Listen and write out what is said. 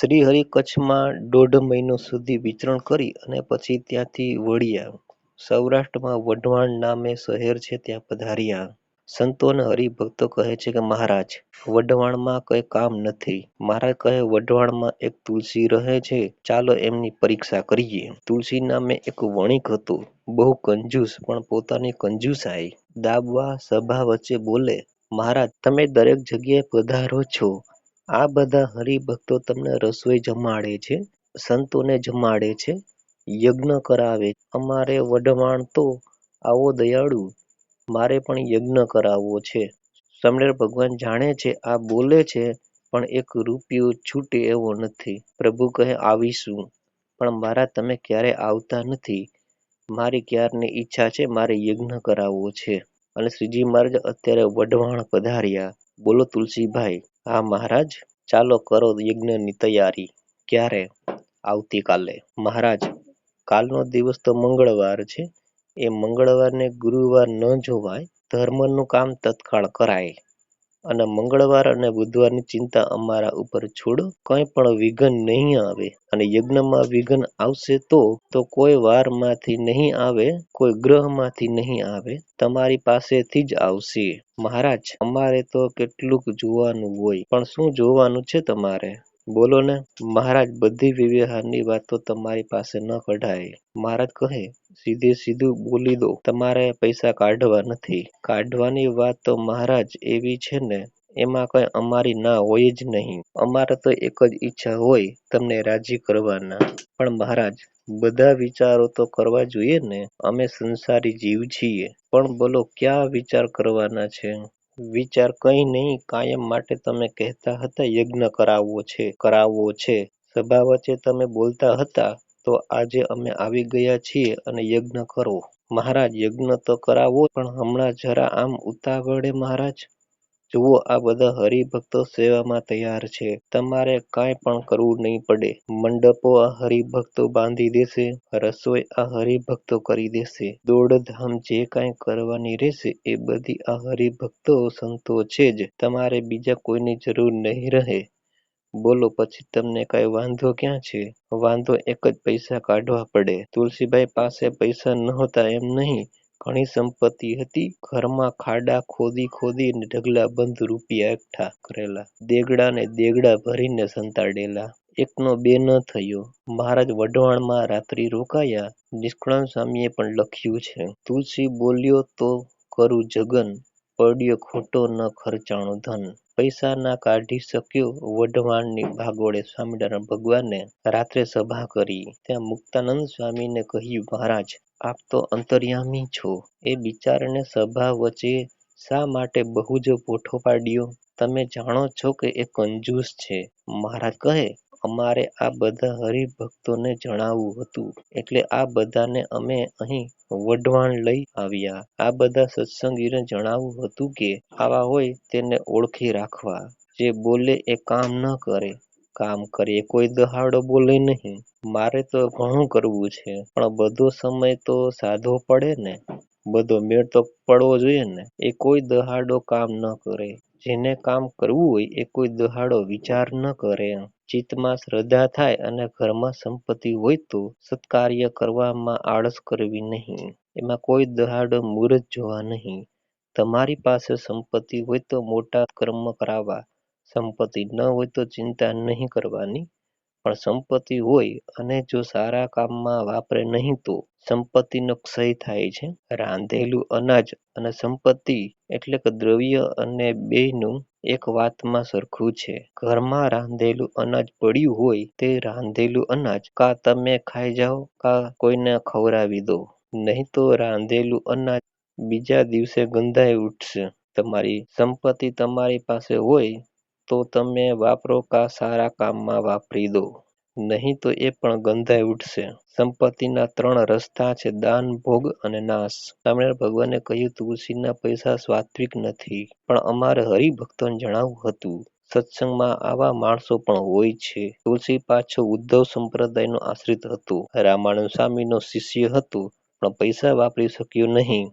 શ્રીહરિ કચ્છમાં દોઢ મહિનો સુધી વિચરણ કરી અને પછી ત્યાંથી વળ્યા. સૌરાષ્ટ્રમાં વઢવાણ નામે શહેર છે ત્યાં પધાર્યા. સંતો અને હરિભક્તો કહે છે કે, મહારાજ, વઢવાણમાં કઈ કામ નથી. મહારાજ કહે, વઢવાણમાં એક તુલસી રહે છે. ચાલો એમની પરીક્ષા કરીએ. તુલસી નામે એક વણિક હતો. બહુ કંજૂસ, પણ પોતાની કંજૂસાઈ. દાબવા સભા વચ્ચે બોલે, મહારાજ, તમે દરેક જગ્યાએ પધારો છો. આ બધા હરિભક્તો તમને રસોઈ જમાડે છે, સંતોને જમાડે છે, યજ્ઞ કરાવે અમારે વઢવાણ તો આવો દયાળુ, મારે પણ યજ્ઞ કરાવવો છે. સ્વામિનારાયણ ભગવાન જાણે છે, આ બોલે છે, પણ એક રૂપિયો છૂટે એવો નથી. પ્રભુ કહે, આવીશું. પણ મારા તમે ક્યારે આવતા નથી? મારી ક્યારની ઈચ્છા છે, મારે યજ્ઞ કરાવવો છે. અને શ્રીજી મહારાજ અત્યારે વઢવાણ પધાર્યા. બોલો તુલસીભાઈ. હા, મહારાજ. ચાલો કરો યજ્ઞની તૈયારી. ક્યારે? આવતીકાલે. મહારાજ, કાલનો દિવસ તો મંગળવાર છે. એ મંગળવારને ગુરુવાર ન જોવાય. ધર્મનું કામ તત્કાળ કરાય. અને મંગળવાર અને બુધવારની ચિંતા અમારા ઉપર છોડો. કંઈ પણ વિઘન નહીં આવે અને યજ્ઞમાં વિઘન આવશે તો તો કોઈ વારમાંથી નહીં આવે, કોઈ ગ્રહમાંથી નહીં આવે. તમારી પાસેથી જ આવશે. મહારાજ, અમારે તો કેટલુંક જોવાનું હોય, પણ શું જોવાનું છે તમારે? બોલો ને, મહારાજ, બધી વ્યવહારની વાતો તમારી પાસે ન કઢાય. મહારાજ કહે, સીધે સીધું બોલી દો. તમારે પૈસા કાઢવા નથી. કાઢવાની વાત તો મહારાજ એવી છે ને, એમાં કઈ અમારી ના હોય જ નહીં. અમારે તો એક જ ઈચ્છા હોય, તમને રાજી કરવાના. પણ મહારાજ, બધા વિચારો તો કરવા જોઈએ ને, અમે સંસારી જીવ છીએ. પણ બોલો, ક્યાં વિચાર કરવાના છે? વિચાર કઈ નહીં, કાયમ માટે તમે કહેતા હતા, યજ્ઞ કરાવવો છે કરાવવો છે. સભા વચ્ચે તમે બોલતા હતા, તો આજે અમે આવી ગયા છીએ અને યજ્ઞ કરો. મહારાજ, યજ્ઞ તો કરાવો પણ હમણાં જરા આમ ઉતાવળે મહારાજ. જુઓ, આ બધા હરિભક્તો સેવામાં તૈયાર છે. તમારે કાંઈ પણ કરવું નહીં પડે. મંડપો આ હરિભક્તો બાંધી દેશે, રસોઈ આ હરિભક્તો કરી દેશે. દોડધામ જે કાંઈ કરવાની રહેશે, એ બધી આ હરિભક્તો સંતો છે જ. તમારે બીજા કોઈની જરૂર નહીં રહે. બોલો, પછી તમને કઈ વાંધો ક્યાં છે? વાંધો એક જ પૈસા કાઢવા પડે. તુલસીભાઈ પાસે પૈસા નહોતા એમ નહીં. ઘણી સંપત્તિ હતી. ઘરમાં ખાડા ખોદી ખોદી ઢગલા બંધ રૂપિયા એકઠા કરેલા. દેગડા ને દેગડા ભરીને સંતાડેલા. એકનો બે ન થયો. મહારાજ વઢવાણમાં રાત્રિ રોકાયા. નિષ્કળણ સ્વામીએ પણ લખ્યું છે, તુલસી બોલ્યો તો કરું જગન, પડ્યો ખોટો ન ખર્ચાણો ધન. પૈસા ના કાઢી શક્યો વઢવાણની ભાગોળે સ્વામિનારાયણ ભગવાને રાત્રે સભા કરી. ત્યાં મુક્તાનંદ સ્વામીને કહ્યું, મહારાજ આપ તો અંતર્યામી છો. એ બિચારાને સભા વચ્ચે શા માટે બહુ જ પોઠો પાડ્યો? તમે જાણો છો કે એ કંજૂસ છે. મહારાજ કહે, અમારે આ બધા હરિભક્તોને જણાવવું હતું. એટલે આ બધાને અમે અહીં વઢવાણ લઈ આવ્યા. આ બધા સત્સંગીને જણાવવું હતું કે, આવા હોય તેને ઓળખી રાખવા. જે બોલે એ કામ ન કરે. કામ કરીએ, કોઈ દહાડો બોલે નહીં. મારે તો ઘણું કરવું છે, પણ બધો સમય તો સાધવો પડે ને. બધો મેળ તો પડવો જોઈએ ને. એ કોઈ દહાડો કામ ન કરે. જેને કામ કરવું હોય, એ કોઈ દહાડો વિચાર ન કરે. ચિત્તમાં શ્રદ્ધા થાય અને ઘરમાં સંપત્તિ હોય તો સત્કાર્ય કરવામાં આળસ કરવી નહીં. એમાં કોઈ દહાડો મુહૂર્ત જોવા નહીં. તમારી પાસે સંપત્તિ હોય તો મોટા કર્મ કરાવવા. સંપત્તિ ન હોય તો ચિંતા નહીં કરવાની. પણ સંપત્તિ હોય અને જો સારા કામમાં વાપરે નહીં તો સંપત્તિનો ક્ષય થાય છે. રાંધેલું અનાજ અને સંપત્તિ એટલે કે દ્રવ્ય અને બેયનું એક વાતમાં સરખું છે. ઘરમાં રાંધેલું અનાજ પડ્યું હોય તે રાંધેલું અનાજ કા તમે ખાઈ જાઓ કા કોઈને ખવડાવી દો. નહીં તો રાંધેલું અનાજ બીજા દિવસે ગંધાઈ ઉઠશે. તમારી સંપત્તિ તમારી પાસે હોય તો તમે વાપરો કા સારા કામમાં વાપરી દો. નહીં તો એ પણ ગંધાઈ ઉઠશે. સંપત્તિના ત્રણ રસ્તા છે, દાન, ભોગ અને નાશ. સ્વામિનારાયણ ભગવાને કહ્યું, તુલસીના પૈસા સ્વાત્વિક નથી, પણ અમારે હરિભક્તોને જણાવવું હતું. સત્સંગમાં આવા માણસો પણ હોય છે. તુલસી પાછો ઉદ્ધવ સંપ્રદાયનો આશ્રિત હતો. રામાનંદ સ્વામીનો શિષ્ય હતો, પણ પૈસા વાપરી શક્યો નહીં.